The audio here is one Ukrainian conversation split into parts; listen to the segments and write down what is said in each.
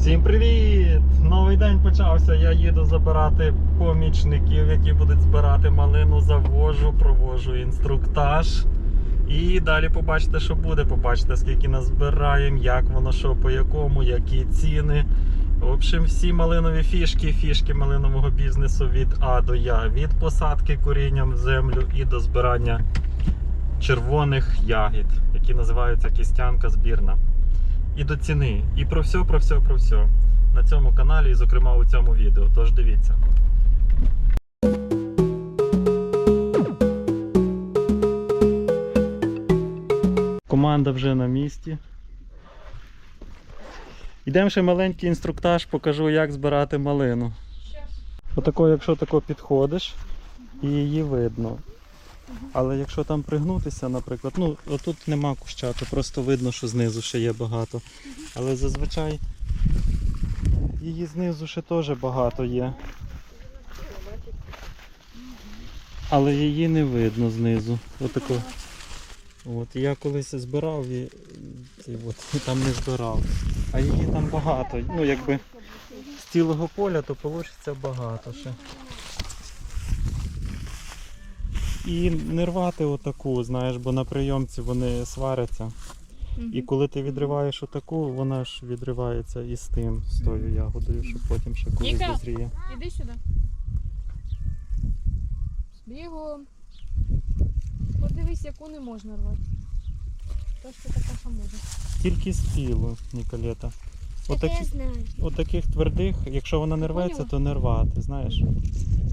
Всім привіт! Новий день почався. Я їду забирати помічників, які будуть збирати малину. Завожу, провожу інструктаж. І далі побачите, що буде. Побачите, скільки нас збираємо, як воно, що по якому, які ціни. В общем, всі малинові фішки, фішки малинового бізнесу від А до Я. Від посадки корінням в землю і до збирання червоних ягід, які називаються кістянка збірна і до ціни. І про все, про все, про все на цьому каналі, і зокрема у цьому відео. Тож дивіться. Команда вже на місці. Йдемо ще маленький інструктаж, покажу, як збирати малину. Отако, якщо тако підходиш, і її видно. Але якщо там пригнутися, наприклад, ну отут нема куща, то просто видно, що знизу ще є багато. Але зазвичай її знизу ще теж багато є. Але її не видно знизу. Отако. От, я колись збирав і, і, от, там не збирав. А її там багато. Ну, якби з цілого поля, то вийде багато ще. І не рвати отаку, знаєш, бо на прийомці вони сваряться. І коли ти відриваєш отаку, вона ж відривається і з тим, з тою ягодою, щоб потім ще колись Ніка. дозріє. Іди сюди. Бігом. Подивись, яку не можна рвати. То що така що може. Тільки спіло, Ніколета. Отакі, отаких твердих, якщо вона не рветься, то не рвати, знаєш.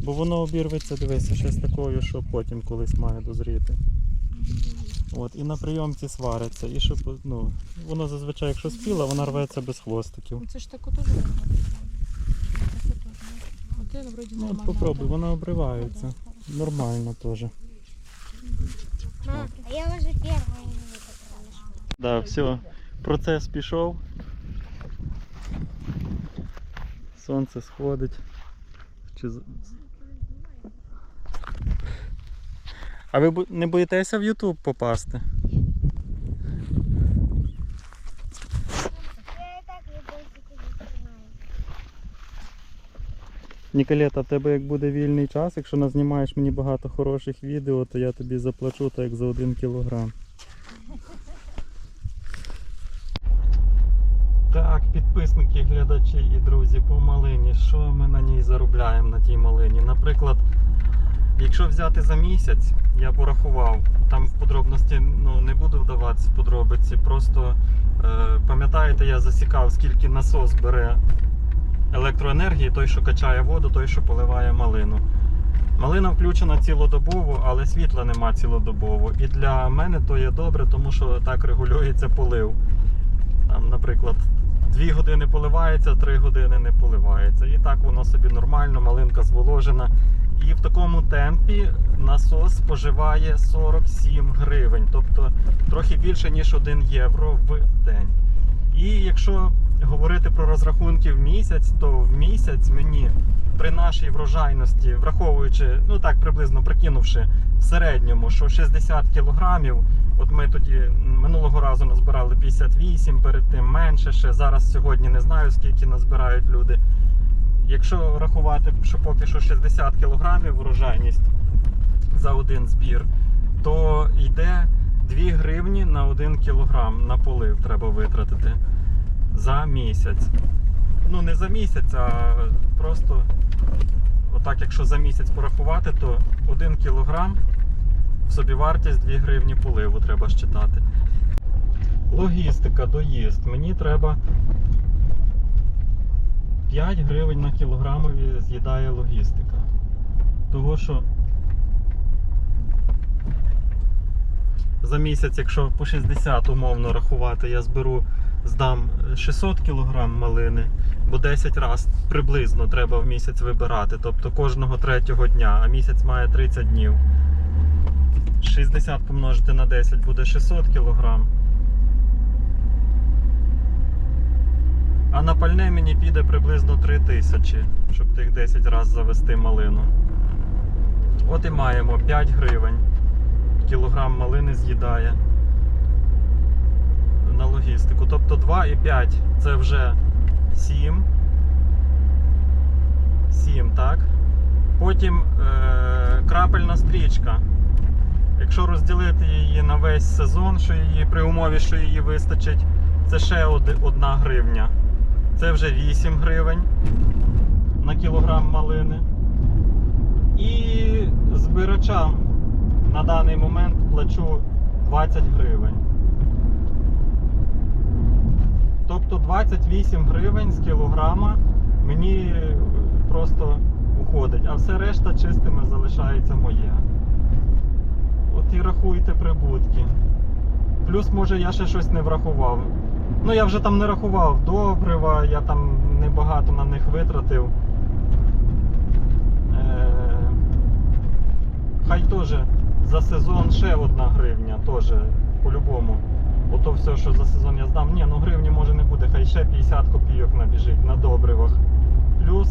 Бо воно обірветься, дивися, ще з такою, що потім колись має дозріти. От, і на прийомці свариться. І щоб, ну, воно зазвичай, якщо спіла, вона рветься без хвостиків. Ну, Це ж. Один вроді Ну, от попробуй, вона обривається. Нормально теж. А я не потрошу. Да, все, процес пішов. Сонце сходить. Чи... А ви не боїтеся в YouTube попасти? Ніколета, в тебе як буде вільний час, якщо назнімаєш мені багато хороших відео, то я тобі заплачу так як за один кілограм. Так, підписники, глядачі і друзі по малині. Що ми на ній заробляємо на тій малині? Наприклад, якщо взяти за місяць, я порахував, там в подробності ну, не буду вдаватися в подробиці. Просто е, пам'ятаєте, я засікав, скільки насос бере електроенергії, той, що качає воду, той, що поливає малину. Малина включена цілодобово, але світла нема цілодобово. І для мене то є добре, тому що так регулюється полив. Там, наприклад, 2 години поливається, 3 години не поливається. І так воно собі нормально, малинка зволожена. І в такому темпі насос споживає 47 гривень, тобто трохи більше, ніж 1 євро в день. І якщо говорити про розрахунки в місяць, то в місяць мені при нашій врожайності, враховуючи, ну так приблизно прикинувши в середньому, що 60 кілограмів, от ми тоді минулого разу назбирали 58, перед тим менше ще. Зараз сьогодні не знаю скільки назбирають люди. Якщо рахувати, що поки що 60 кілограмів врожайність за один збір, то йде 2 гривні на 1 кілограм на полив треба витратити за місяць. Ну не за місяць, а просто отак, якщо за місяць порахувати, то 1 кілограм в собівартість 2 гривні поливу треба щитати. Логістика, доїзд. Мені треба 5 гривень на кілограмові з'їдає логістика. Того що за місяць, якщо по 60 умовно рахувати, я зберу, здам 600 кг малини, бо 10 разів приблизно треба в місяць вибирати, тобто кожного третього дня, а місяць має 30 днів. 60 помножити на 10 буде 600 кг. А на пальне мені піде приблизно 3000, щоб тих 10 разів завести малину. От і маємо 5 гривень. Кілограм малини з'їдає на логістику. Тобто 2,5 це вже 7. 7, так. Потім е, крапельна стрічка. Якщо розділити її на весь сезон, що її при умові, що її вистачить, це ще оди- одна гривня. Це вже 8 гривень на кілограм малини. І збирачам на даний момент плачу 20 гривень. Тобто 28 гривень з кілограма мені просто уходить, а все решта чистими залишається моє. От і рахуйте прибутки. Плюс, може, я ще щось не врахував. Ну, я вже там не рахував добрива, я там небагато на них витратив. Е, Хай теж за сезон ще одна гривня, теж по-любому. Ото все, що за сезон я здам. Ні, ну гривні може не буде, хай ще 50 копійок набіжить на добривах. Плюс,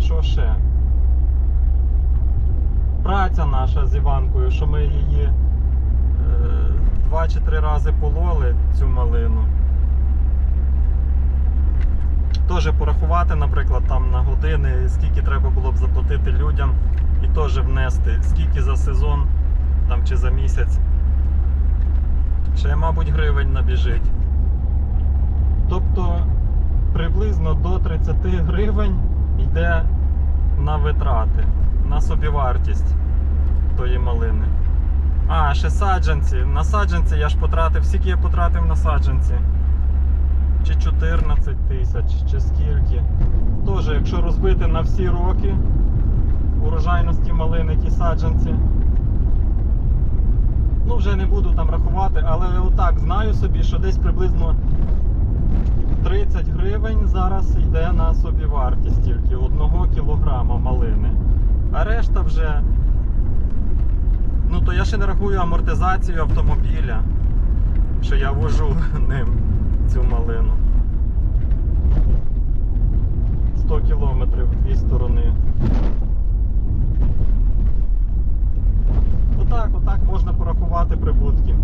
що ще? Праця наша з Іванкою, що ми її е, два чи три рази пололи цю малину. Теж порахувати, наприклад, там на години, скільки треба було б заплатити людям, і теж внести, скільки за сезон там, чи за місяць. Ще, мабуть, гривень набіжить. Тобто приблизно до 30 гривень йде на витрати, на собівартість тої малини. А, ще саджанці. На саджанці я ж потратив, скільки я потратив на саджанці? Чи 14 тисяч, чи скільки. Теж, якщо розбити на всі роки урожайності малини ті саджанці. Ну, вже не буду там рахувати, але отак знаю собі, що десь приблизно 30 гривень зараз йде на собівартість тільки одного кілограма малини. А решта вже. Ну то я ще не рахую амортизацію автомобіля, що я вожу ним цю малину. 100 кілометрів в дві сторони. Отак, отак можна порахувати прибутки.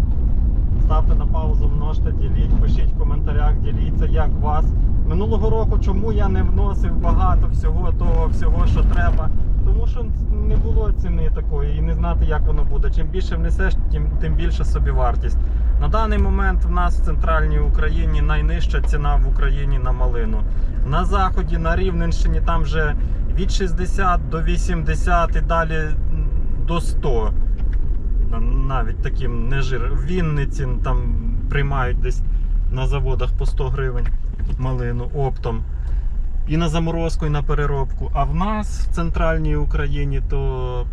Ставте на паузу, множте, діліть, пишіть в коментарях, діліться, як вас. Минулого року чому я не вносив багато всього того, всього, що треба. Тому що не було ціни такої і не знати, як воно буде. Чим більше внесеш, тим, тим більше собівартість. На даний момент в нас в центральній Україні найнижча ціна в Україні на малину. На заході, на Рівненщині, там вже від 60 до 80 і далі до 100 навіть таким не жир. В Вінниці там приймають десь на заводах по 100 гривень малину оптом. І на заморозку, і на переробку. А в нас в центральній Україні то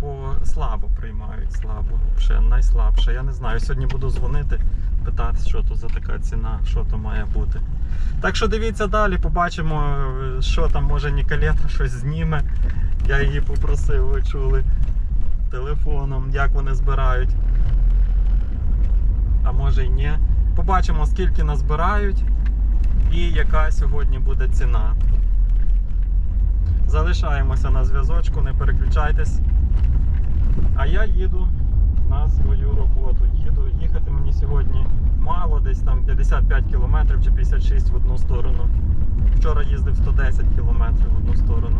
по слабо приймають, слабо. Ще найслабше. Я не знаю. Сьогодні буду дзвонити, питати, що то за така ціна, що то має бути. Так що дивіться далі, побачимо, що там може Ніколета щось зніме. Я її попросив, ви чули телефоном, як вони збирають. А може й ні. Побачимо, скільки назбирають і яка сьогодні буде ціна. Залишаємося на зв'язочку, не переключайтесь. А я їду на свою роботу. Їду. Їхати мені сьогодні мало, десь там 55 кілометрів чи 56 в одну сторону. Вчора їздив 110 кілометрів в одну сторону.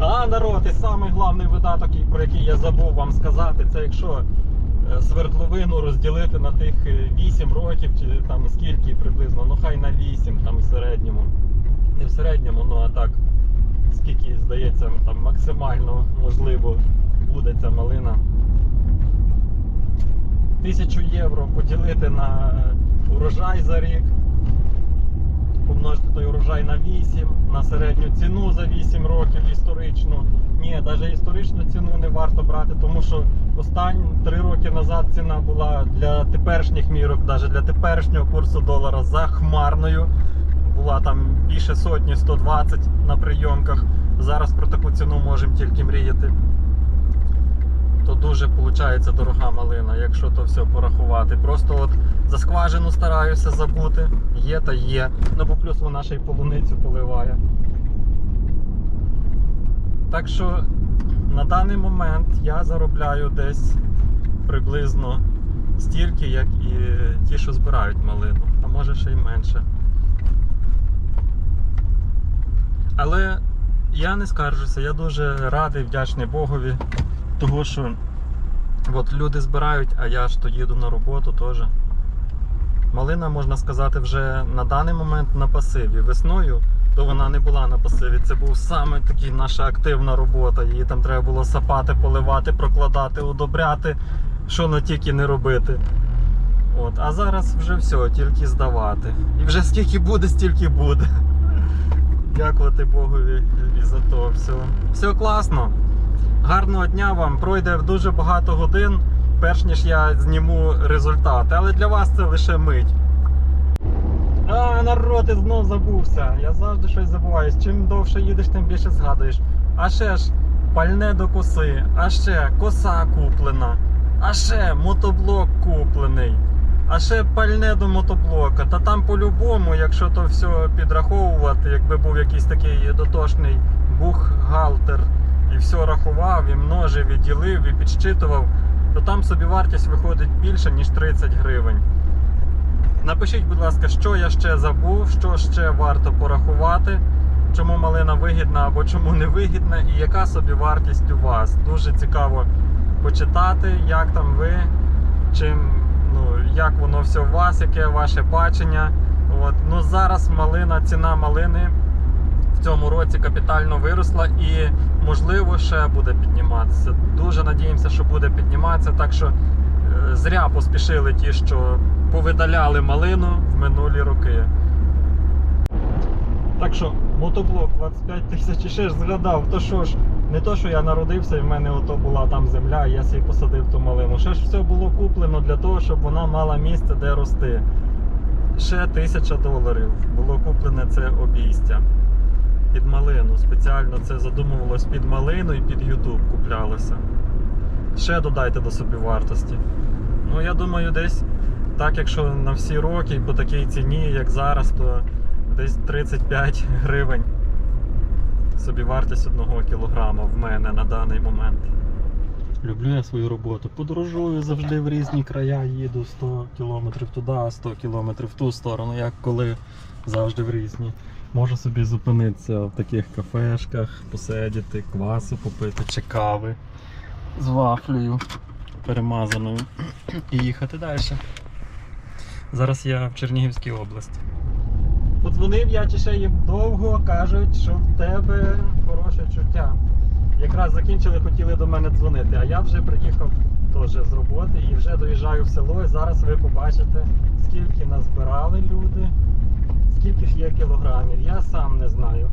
А, народ, і самий головний видаток, про який я забув вам сказати, це якщо е, свердловину розділити на тих е, 8 років, чи там скільки приблизно, ну хай на 8 там в середньому. Не в середньому, ну а так, скільки здається, там максимально можливо буде ця малина. Тисячу євро поділити на урожай за рік помножити той урожай на 8, на середню ціну за 8 років історичну. Ні, навіть історичну ціну не варто брати, тому що останні 3 роки назад ціна була для теперішніх мірок, навіть для теперішнього курсу долара захмарною. Була там більше сотні, 120 на прийомках. Зараз про таку ціну можемо тільки мріяти. То дуже виходить дорога малина, якщо то все порахувати. Просто от за скважину стараюся забути. Є та є. Ну бо плюс вона ще й полуницю поливає. Так що на даний момент я заробляю десь приблизно стільки, як і ті, що збирають малину, а може ще й менше. Але я не скаржуся, я дуже радий, вдячний Богові, того, що от люди збирають, а я ж то їду на роботу теж. Малина, можна сказати, вже на даний момент на пасиві. Весною то вона не була на пасиві. Це був саме такий наша активна робота. Її там треба було сапати, поливати, прокладати, удобряти, що не тільки не робити. От, а зараз вже все, тільки здавати. І вже скільки буде, стільки буде. Дякувати Богові за то все. Все класно. Гарного дня вам. Пройде дуже багато годин, перш ніж я зніму результати. Але для вас це лише мить. А, народ, я знов забувся. Я завжди щось забуваюсь. Чим довше їдеш, тим більше згадуєш. А ще ж пальне до коси, а ще коса куплена, а ще мотоблок куплений, а ще пальне до мотоблока. Та там по-любому, якщо то все підраховувати, якби був якийсь такий дотошний бухгалтер і все рахував, і множив, і ділив, і підсчитував, то там собівартість виходить більше, ніж 30 гривень. Напишіть, будь ласка, що я ще забув, що ще варто порахувати, чому малина вигідна або чому не вигідна, і яка собі вартість у вас. Дуже цікаво почитати, як там ви, чим, ну, як воно все у вас, яке ваше бачення. От. Ну, зараз малина, ціна малини в цьому році капітально виросла і, можливо, ще буде підніматися. Дуже надіємося, що буде підніматися. Так що е, зря поспішили ті, що повидаляли малину в минулі роки. Так що, мотоблок 25 тисяч ще ж згадав, то що ж, не то, що я народився і в мене ото була там земля, і я собі посадив ту малину. Ще ж все було куплено для того, щоб вона мала місце, де рости. Ще тисяча доларів було куплене це обійстя. Під малину. Спеціально це задумувалось під малину і під YouTube куплялося. Ще додайте до собівартості. Ну, я думаю, десь так, якщо на всі роки по такій ціні, як зараз, то десь 35 гривень собівартість одного кілограма в мене на даний момент. Люблю я свою роботу. Подорожую завжди в різні края, їду 100 кілометрів туди, 100 кілометрів в ту сторону, як коли завжди в різні. Можу собі зупинитися в таких кафешках, посидіти, квасу попити чи кави з вафлею перемазаною і їхати далі. Зараз я в Чернігівській області. Подзвонив я чи ще їм довго, кажуть, що в тебе хороше чуття. Якраз закінчили, хотіли до мене дзвонити, а я вже приїхав теж з роботи і вже доїжджаю в село. І зараз ви побачите, скільки назбирали люди, скільки ж є кілограмів. Я сам не знаю.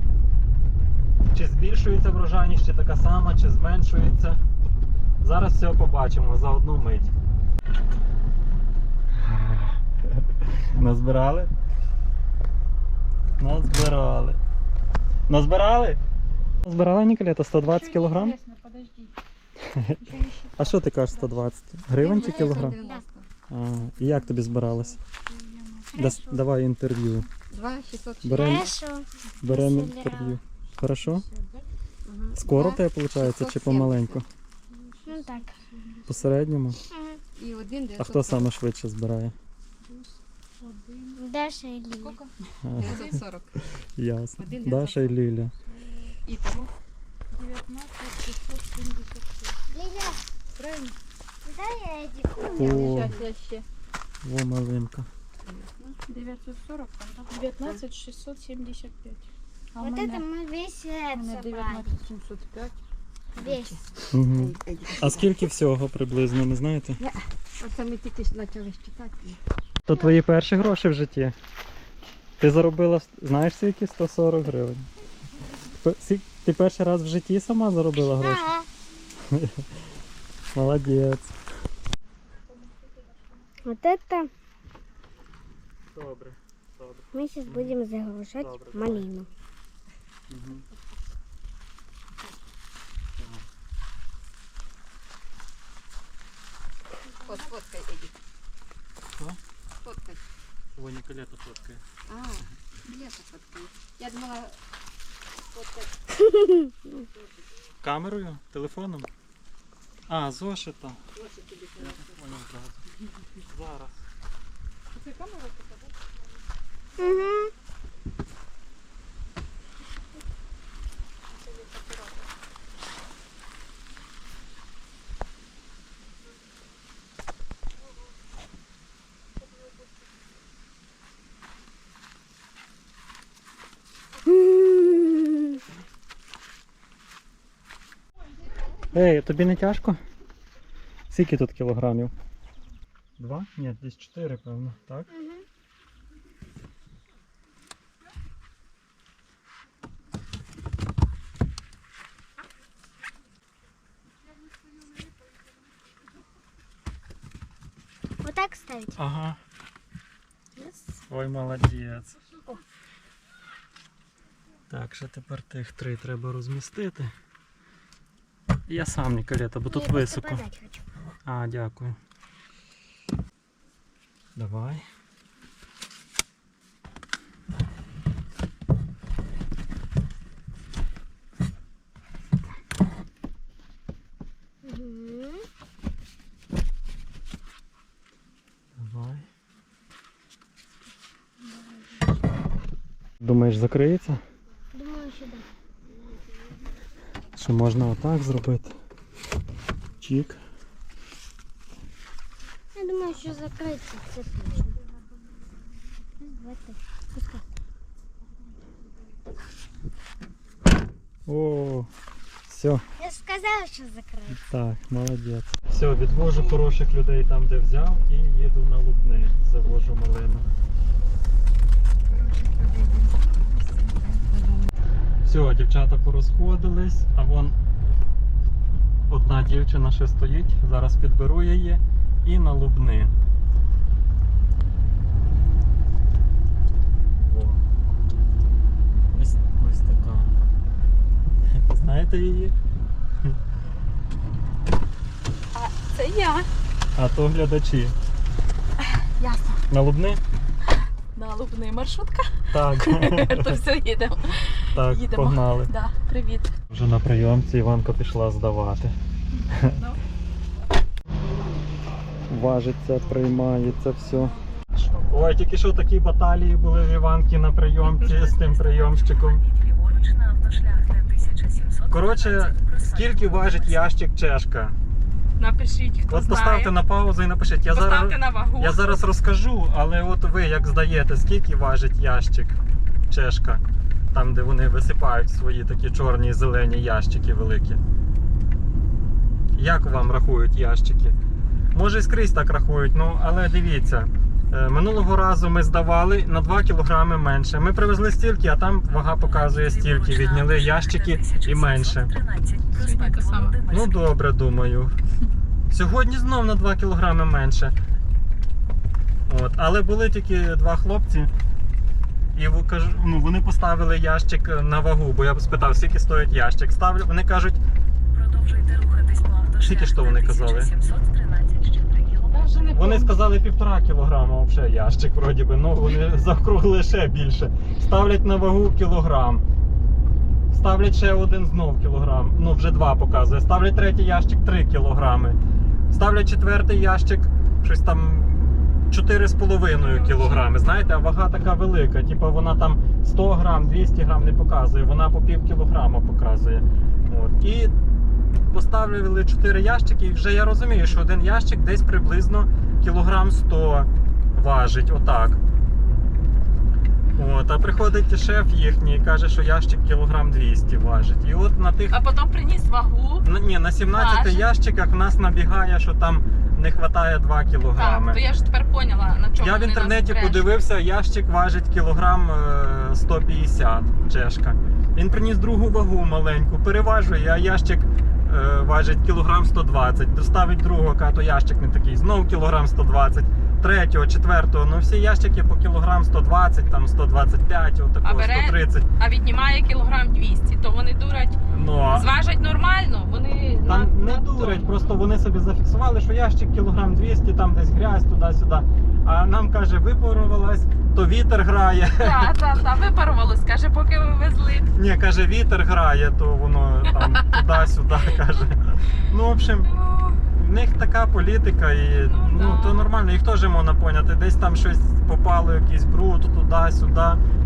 Чи збільшується врожайність, чи така сама, чи зменшується. Зараз все побачимо за одну мить. Назбирали? Назбирали. Назбирали? Назбирали Ніколета 120 кілограм? А що ти кажеш 120? Гривень чи кілограм? А, і як тобі збиралось? Дас- давай інтерв'ю. 2 600 Беремо Хорошо. берем інтерв'ю. Хорошо? Скоро в тебе виходить чи помаленьку? Ну так. По середньому? І один А хто саме швидше збирає? Даша и Лили. Сколько? А, 940. ясно. Один Даша і Ліля. І того. Лиля, Правильно? дай я О, я ще. во малинка. 940, там, да? 19 675. А Вот в это мене, мы весь в это мене собрали. 19 705. Весь. Угу. А скільки всього приблизно, не знаєте? Оце ми тільки ж почали читати. То твої перші гроші в житті. Ти заробила, знаєш скільки? 140 гривень. П- сі- Ти перший раз в житті сама заробила гроші? Ага. Молодець. Вот это Добре, добре. мы сейчас будем загружать Добре, малину. От, фоткай, Едік. Що? Фоткай. Ой, Ніколета фоткає. А, я фоткаю. Я думала, фоткай. Камерою? Телефоном? А, зошита. Ось тобі. Зараз. Це камера така, так? Угу. Ей, тобі не тяжко? Скільки тут кілограмів? Два? Ні, десь чотири, певно, так? Отак ставить. Ага. Yes. Ой, молодець. Так, ще тепер тих три треба розмістити. Я сам Ніколета, бо тут високо. А, дякую. Давай. Угу. Давай. Думаєш, закриється? Думаю, що да. Що можна отак зробити? Чік. Я думаю, що закриться, це точно. Пускай. О, все. Я ж сказала, що закриться. Так, молодець. Все, відвожу хороших людей там, де взяв, і їду на Лубни. Завожу малину. Все, дівчата порозходились, а вон одна дівчина ще стоїть. Зараз підберу її і на Лубни. О. Ось, ось така. Знаєте її? Це я. А то глядачі. Ясно. На Лубни? На лубний маршрутка. Так. То все їдемо. Так, Їдемо. погнали. Да, привіт. Вже на прийомці Іванка пішла здавати. Ну. Важиться, приймається все. Ой, тільки що такі баталії були в Іванки на прийомці з тим прийомщиком. Коротше, скільки важить ящик чешка? Напишіть, хто От знає. поставте на паузу і напишіть. Я Поставте зараз, на вагу. я зараз розкажу, але от ви як здаєте, скільки важить ящик чешка? Там, де вони висипають свої такі чорні зелені ящики великі. Як вам рахують ящики? Може і скрізь так рахують, ну але дивіться. е, Минулого разу ми здавали на 2 кг менше. Ми привезли стільки, а там вага показує стільки. Відняли ящики і менше. Ну добре, думаю. Сьогодні знов на 2 кг менше. От, але були тільки два хлопці. І кажу, ну, вони поставили ящик на вагу, бо я б спитав, скільки стоїть ящик. Ставлю, вони кажуть, Продовжуйте рухатись по автошляху Скільки ж то вони казали? 1713 ще 3 кілометри. Я вже не вони сказали півтора кілограма взагалі ящик, вроді би, ну вони заокруглили ще більше. Ставлять на вагу кілограм. Ставлять ще один знов кілограм. Ну вже два показує. Ставлять третій ящик 3 кілограми. Ставлять четвертий ящик, щось там 4,5 кілограми. Знаєте, а вага така велика. Типу вона там 100 грам, 200 грам не показує, вона по пів кілограма показує. От. І поставили 4 ящики, і вже я розумію, що один ящик десь приблизно кілограм 100 важить. Отак. От, а приходить шеф їхній і каже, що ящик кілограм 200 важить. І от на тих А потім приніс вагу. Ну, ні, на 17 Важить. ящиках в нас набігає, що там не вистачає 2 Так, кілограми. то я ж тепер поняла, на чому Я в вони інтернеті нас подивився, ящик важить кілограм е, 150 чешка. Він приніс другу вагу маленьку, переважує, а ящик е, важить кілограм 120. Доставить другого, каже, то ящик не такий, знову кілограм 120. Третього, четвертого, ну всі ящики по кілограм 120, там 125, А отакого, бере- 130. А віднімає кілограм 200, то вони дурять. Ну, а- Зважать нормально, вони Там на- не на дурять, тому. просто вони собі зафіксували, що ящик кілограм 200, там десь грязь туди-сюди. А нам каже, випарувалась, то вітер грає. Так, так, так, випарувалось, каже, поки ви везли. Ні, каже, вітер грає, то воно там туди-сюди каже. Ну, в общем, них така політика, і Ну, ну, да. то нормально, їх теж можна поняти. Десь там щось попало, якийсь бруд туди-сюди.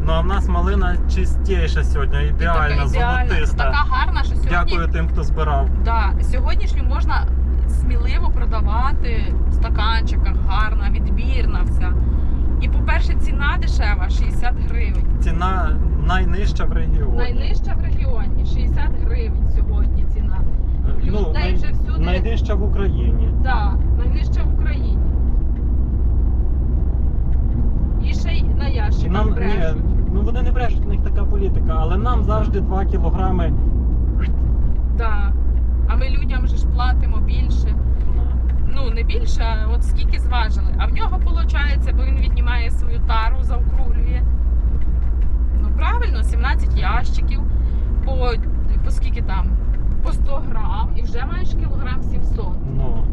Ну а в нас малина чистіша сьогодні, ідеальна, золотиста. така гарна, що сьогодні Дякую тим, хто збирав. Да, сьогоднішню можна сміливо продавати в стаканчиках, гарна, відбірна вся. І, по-перше, ціна дешева 60 гривень. Ціна найнижча в регіоні. Найнижча в регіоні 60 гривень сьогодні. Ну, людей най- вже всюди- найнижча в Україні. Так, найнижча в Україні. І ще й на ящиках Нам, ні, ну вони не брешуть, у них така політика, але нам завжди 2 кілограми. Да. А ми людям же ж платимо більше. Ну, не більше, а от скільки зважили. А в нього виходить, бо він віднімає свою тару, заокруглює. Ну правильно, 17 ящиків по, по скільки там? По 100 грам і вже маєш кілограм 700. Ну,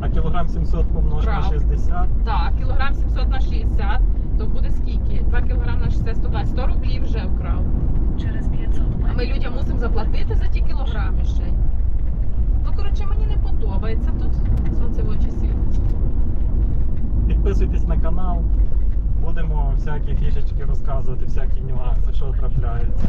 а кілограм 700 помножити на 60. Так, кілограм 700 на 60, то буде скільки? 2 кілограм на 60, 120, 100 рублів вже вкрав. Через 500 А ми людям мусимо заплатити за ті кілограми ще. Ну, коротше, мені не подобається тут. Сонце в очі світить. Підписуйтесь на канал. Будемо всякі фішечки розказувати, всякі нюанси, що трапляється.